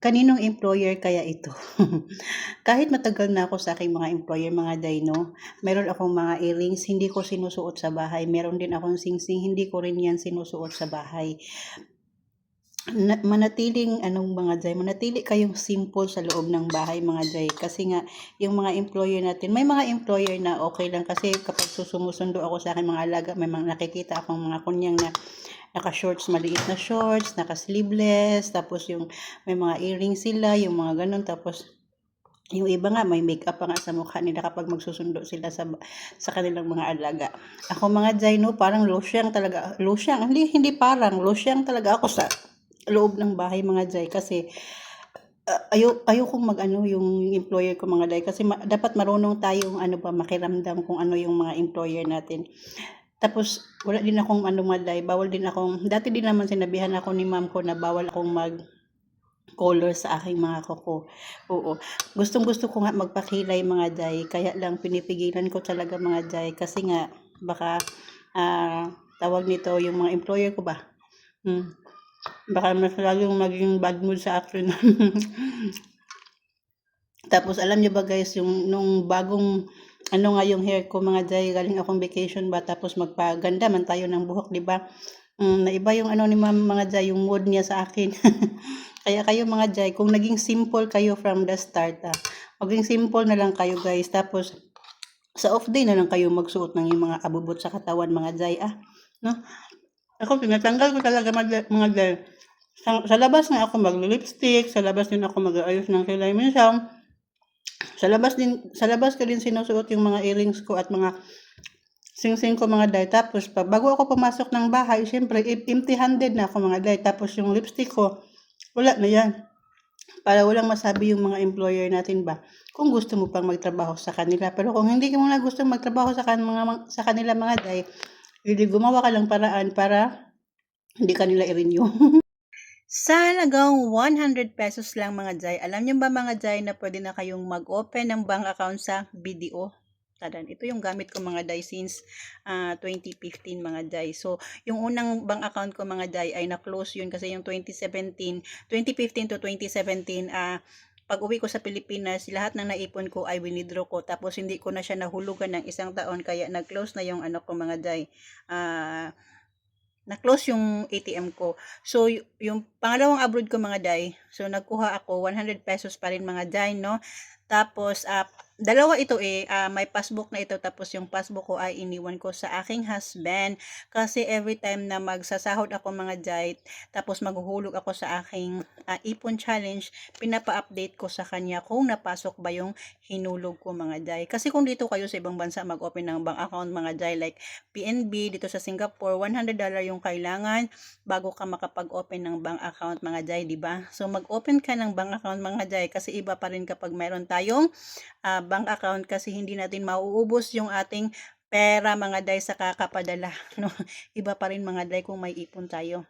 Kaninong employer kaya ito? Kahit matagal na ako sa aking mga employer, mga day, 'no, meron akong mga earrings hindi ko sinusuot sa bahay, meron din akong singsing hindi ko rin 'yan sinusuot sa bahay. Na manatiling anong mga day, manatili kayong simple sa loob ng bahay mga day, kasi nga yung mga employer natin may mga employer na okey lang kasi kapag su sumusundo ako sa aking mga alaga may mga nakikita akong mga kunyang na naka-shorts, maliit na shorts, naka-sleeveless, tapos yung may mga earrings sila, yung mga gano'n. Tapos yung iba nga may makeup pa nga sa mukha nila kapag magsusundo sila sa sa kanilang mga alaga. Ako mga day 'no, parang losyang talaga losyang, hindi hindi parang, losyang talaga ako sa loob ng bahay mga day kasi, ah, ayo ayokong mag-ano yung employer ko mga day kasi ma dapat marunong tayong ano ba makiramdam kung ano yung mga employer natin. Tapos wala din akong ano mga day, bawal din akong dati din naman sinabihan ako ni ma'am ko na bawal akong mag-color sa aking mga kuko, oo. Gustong-gusto ko nga magpakilay mga day, kaya lang pinipigilan ko talaga mga day. Kasi nga baka, ah, tawag nito, yung mga employer ko ba, hmm, baka mas lalong maging bad mood sa akin. Tapos alam niyo ba guys yung nung bagong ano nga yung hair ko mga day, galing akong vacation ba tapos magpaganda man tayo ng buhok 'di ba? Hmm, naiba yung ano ni ma'am mga day, yung mood niya sa akin. Kaya kayo mga day, kung naging simple kayo from the start, ah, maging simple na lang kayo guys tapos sa off day na lang kayo magsuot ng yung mga abubot sa katawan mga day, ah, 'no? Ako tinatanggal ko talaga mga mga day. Sa sa labas nga ako magle-lipstick, sa labas din ako mag-aayos ng kilay minsan. Sa labas din sa labas ko din sinusuot yung mga earrings ko at mga singsing ko mga day. Tapos pag bago ako pumasok ng bahay siyempre em empty-handed na ako mga day. Tapos yung lipstick ko, wala na 'yan. Para walang masabi yung mga employer natin ba, kung gusto mo pang magtrabaho sa kanila. Pero kung hindi mo na gustong magtrabaho sa kan mga sa kanila mga day, eh di gumawa ka ng paraan para hindi ka nila i-renew. Sa halagang ₱100 lang mga day, alam niyo ba mga day na puwede na kayong mag-open ng bank account sa BDO? Tadan, ito yung gamit ko mga day since, ah, 2015 mga day. So, yung unang bank account ko mga day ay na-close yun kasi yung 2017 2015 to 2017, ah, pag-uwi ko sa Pilipinas lahat ng naipon ko ay wini-draw ko tapos hindi ko na siya nahulugan ng isang taon kaya nag-close na yung ano ko mga day, ah, na-close yung ATM ko. So, yu yung pangalawang abroad ko mga day, so nagkuha ako ₱100 pa rin mga day 'no. Tapos, ah, dalawa ito, eh, ah, may passbook na ito tapos yung passbook ko ay iniwan ko sa aking husband. Kasi everytime na magsasahod ako mga day, tapos maghuhulog ako sa aking, ah, ipon challenge, pinapa-update ko sa kanya kung napasok ba yung hinulog ko mga day. Kasi kung dito kayo sa ibang bansa mag-open ng bank account mga day like PNB dito sa Singapore, $100 yung kailangan bago ka makapag-open ng bank account mga day, 'di ba? So, mag-open ka ng bank account mga day kasi iba pa rin kapag mayroon tayong, ah, bank account kasi hindi natin mauubos yung ating pera mga day sa kakapadala 'no. Iba pa rin mga day kung may ipon tayo.